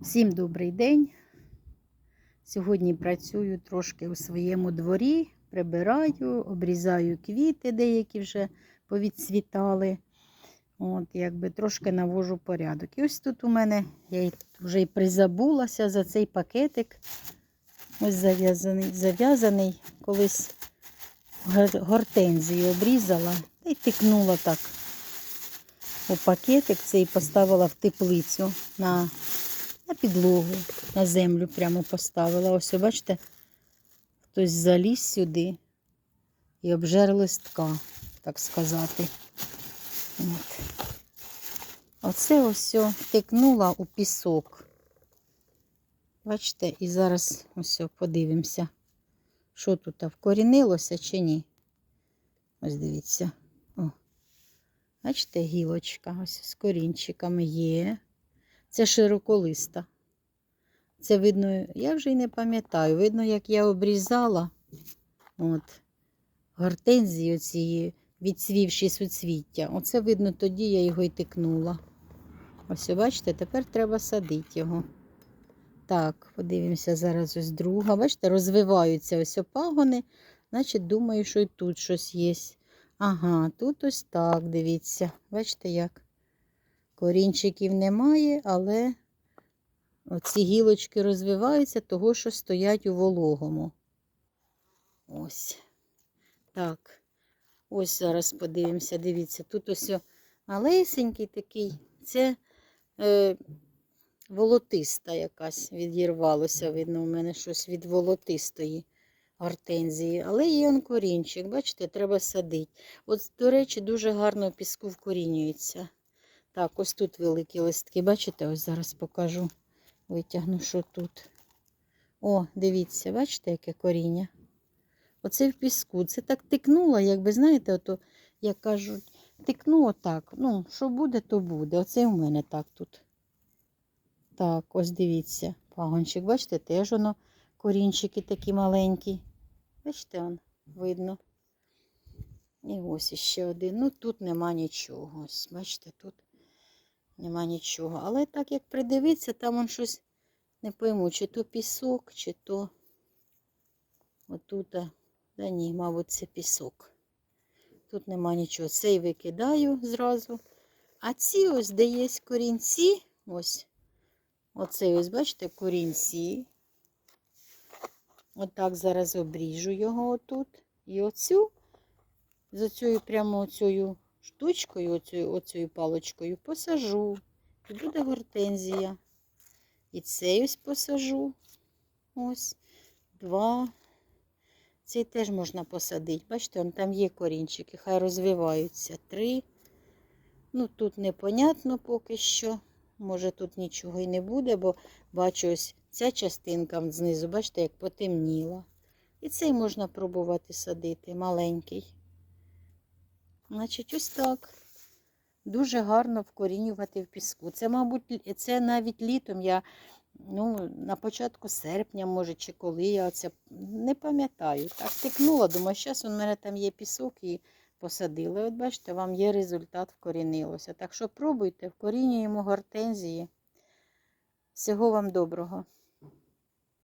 Всім добрий день. Сьогодні працюю трошки у своєму дворі, прибираю, обрізаю квіти, деякі вже повідцвітали. От, якби трошки навожу порядок. І ось тут у мене, я вже й призабулася за цей пакетик. Ось зав'язаний, зав'язаний, колись гортензію обрізала та й тикнула так у пакетик цей поставила в теплицю на, на підлогу, на землю прямо поставила. Ось, бачите, хтось заліз сюди і обжер листка, так сказати. От. Оце ось о тикнула у пісок. Бачите, і зараз ось подивимося, що тут вкорінилося чи ні. Ось дивіться. О. Бачите, гілочка ось з корінчиками є. Це широколиста. Це видно, я вже й не пам'ятаю. Видно, як я обрізала от, гортензії оцієї, відцвівші суцвіття. Оце видно, тоді я його й тикнула. Ось, бачите, тепер треба садити його. Так, подивимося зараз ось друга. Бачите, розвиваються ось опагони. Значить, думаю, що і тут щось є. Ага, тут ось так, дивіться. Бачите як? Корінчиків немає, але оці гілочки розвиваються, того, що стоять у вологому. Ось. Так. Ось зараз подивимося, дивіться. Тут ось малесенький такий. Це е, волотиста якась відірвалося. Видно, у мене щось від волотистої гортензії. Але є он корінчик, бачите, треба садити. От, до речі, дуже гарно піску вкорінюється. Так, ось тут великі листки, бачите, ось зараз покажу. Витягну, що тут. О, дивіться, бачите, яке коріння? Оце в піску. Це так тикнуло, якби, знаєте, ото, як кажуть, тикну отак. Ну, що буде, то буде. Оце в мене так тут. Так, ось дивіться. Пагончик, бачите, теж воно корінчики такі маленькі. Бачите, он, видно. І ось іще один. Ну, тут нема нічого. Ось, бачите, тут нема нічого. Але так як придивитися, там он щось не пойму, чи то пісок, чи то отут. а, Да ні, мабуть, це пісок. Тут нема нічого. Цей викидаю зразу. А ці ось, де є корінці, ось. Оцей ось, бачите, корінці. Отак зараз обріжу його отут. І оцю, з оцею прямо оцею штучкою, оцею, оцею палочкою посажу. І буде гортензія. І цей ось посажу. Ось. Два. Цей теж можна посадити. Бачите, там є корінчики, хай розвиваються. Три. Ну, тут непонятно поки що. Може тут нічого і не буде, бо бачу ось ця частинка знизу, бачите, як потемніла. І цей можна пробувати садити, маленький. Значить, ось так. Дуже гарно вкорінювати в піску. Це, мабуть, це навіть літом я ну, на початку серпня, може, чи коли я це не пам'ятаю. Так тикнула, думаю, зараз у мене там є пісок і посадила. От бачите, вам є результат, вкорінилося. Так що пробуйте, вкорінюємо гортензії. Всього вам доброго.